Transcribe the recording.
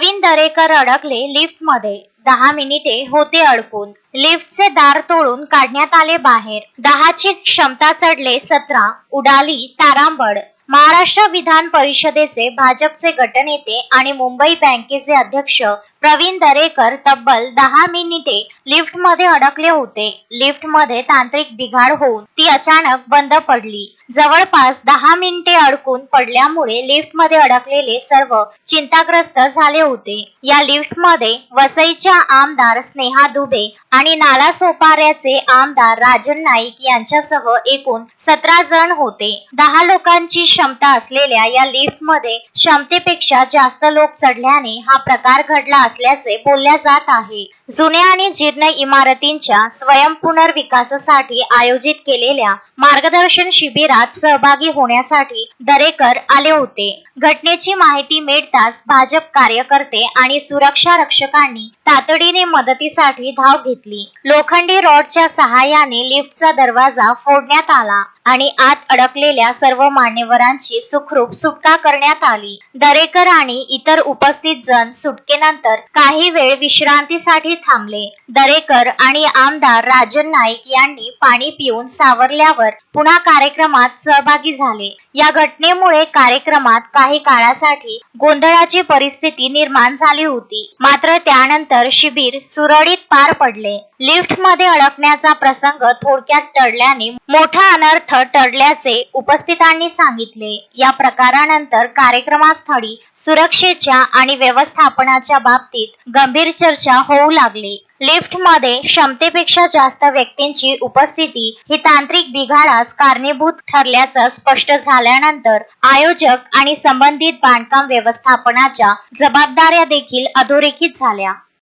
प्रवीण दरेकर अडकले लिफ्टमध्ये दहा मिनिटे होते अडकून. लिफ्टचे दार तोडून काढण्यात आले बाहेर. दहाची क्षमता चढले सतरा उडाली तारांबड महाराष्ट्र विधान परिषदेचे भाजपचे गटनेते आणि मुंबई बँकेचे अध्यक्ष प्रवीण दरेकर तब्बल दहा मिनिटे लिफ्टमध्ये अडकले होते. लिफ्टमध्ये तांत्रिक बिघाड होऊन ती अचानक बंद पडली. जवळपास दहा मिनिटे अडकून पडल्यामुळे लिफ्टमध्ये अडकलेले सर्व चिंताग्रस्त झाले होते. या लिफ्टमध्ये वसईच्या आमदार स्नेहा दुबे आणि नाला सोपाऱ्याचे आमदार राजन नाईक यांच्यासह एकूण सतरा जण होते. दहा लोकांची क्षमता असलेल्या या लिफ्टमध्ये क्षमतेपेक्षा जास्त लोक चढल्याने हा प्रकार घडला असल्याचे बोलल्या जात आहे. जुन्या आणि जीर्ण इमारतींच्या स्वयंपुनर्विकासासाठी आयोजित केलेल्या मार्गदर्शन शिबिरात सहभागी होण्यासाठी दरेकर आले होते. घटनेची माहिती मिळताच भाजप कार्यकर्ते आणि सुरक्षा रक्षकांनी तातडीने मदतीसाठी धाव घेतली. लोखंडी रॉडच्या सहाय्याने लिफ्टचा दरवाजा फोडण्यात आला आणि आत अडकलेल्या सर्व मान्यवरांची सुखरूप सुटका करण्यात आली. दरेकर आणि इतर उपस्थित जण सुटकेनंतर काही वेळ विश्रांतीसाठी थांबले. दरेकर आणि आमदार राजन नाईक यांनी पाणी पिऊन सावरल्यावर पुन्हा कार्यक्रमात सहभागी झाले. या घटनेमुळे कार्यक्रमात काही काळासाठी गोंधळाची परिस्थिती निर्माण झाली होती. मात्र त्यानंतर शिबिर सुरळीत पार पडले. लिफ्टमध्ये अडकण्याचा प्रसंग थोडक्यात टळल्याने मोठा अनर्थ टळल्याचे उपस्थितांनी सांगितले. या प्रकारानंतर कार्यक्रमास्थळी सुरक्षेच्या आणि व्यवस्थापनाच्या बाबतीत गंभीर चर्चा होऊ लागली. लिफ्टमध्ये क्षमतेपेक्षा जास्त व्यक्तींची उपस्थिती ही तांत्रिक बिघाडास कारणीभूत ठरल्याचं स्पष्ट झाल्यानंतर आयोजक आणि संबंधित बांधकाम व्यवस्थापनाच्या जबाबदाऱ्या देखील अधोरेखित झाल्या.